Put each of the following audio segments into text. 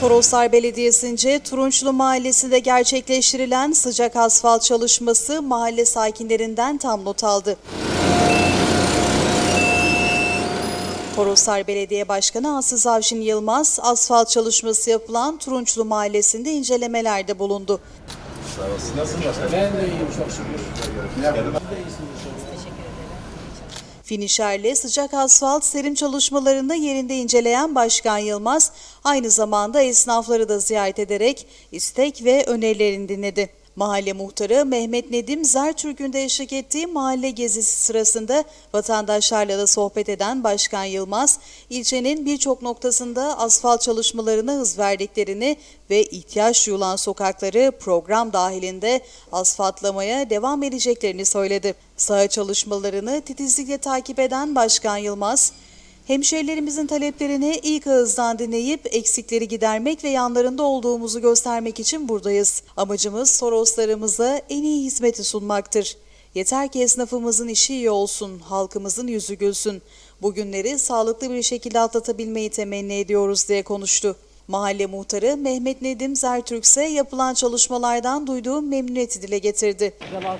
Toroslar Belediyesi'nce Turunçlu Mahallesi'nde gerçekleştirilen sıcak asfalt çalışması mahalle sakinlerinden tam not aldı. Toroslar Belediye Başkanı Asız Avşin Yılmaz, asfalt çalışması yapılan Turunçlu Mahallesi'nde incelemelerde bulundu. Ben de iyiyim çok şükür. Finişerle sıcak asfalt serim çalışmalarında yerinde inceleyen Başkan Yılmaz, aynı zamanda esnafları da ziyaret ederek istek ve önerilerini dinledi. Mahalle muhtarı Mehmet Nedim Zertürk'ün de eşlik ettiği mahalle gezisi sırasında vatandaşlarla da sohbet eden Başkan Yılmaz, ilçenin birçok noktasında asfalt çalışmalarına hız verdiklerini ve ihtiyaç duyulan sokakları program dahilinde asfaltlamaya devam edeceklerini söyledi. Saha çalışmalarını titizlikle takip eden Başkan Yılmaz, Hemşehrilerimizin taleplerini ilk ağızdan dinleyip eksikleri gidermek ve yanlarında olduğumuzu göstermek için buradayız. Amacımız Soroslarımıza en iyi hizmeti sunmaktır. Yeter ki esnafımızın işi iyi olsun, halkımızın yüzü gülsün. Bugünleri sağlıklı bir şekilde atlatabilmeyi temenni ediyoruz diye konuştu. Mahalle muhtarı Mehmet Nedim Zertürk ise yapılan çalışmalardan duyduğu memnuniyeti dile getirdi.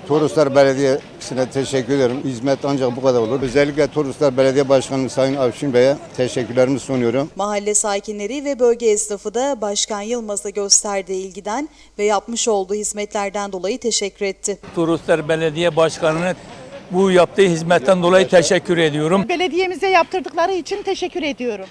Toroslar Belediyesi'ne teşekkür ederim. Hizmet ancak bu kadar olur. Özellikle Toroslar Belediye Başkanı Sayın Avşin Bey'e teşekkürlerimi sunuyorum. Mahalle sakinleri ve bölge esnafı da Başkan Yılmaz'a gösterdiği ilgiden ve yapmış olduğu hizmetlerden dolayı teşekkür etti. Turistler Belediye Başkanı'nın bu yaptığı hizmetten dolayı teşekkür ediyorum. Belediyemize yaptırdıkları için teşekkür ediyorum.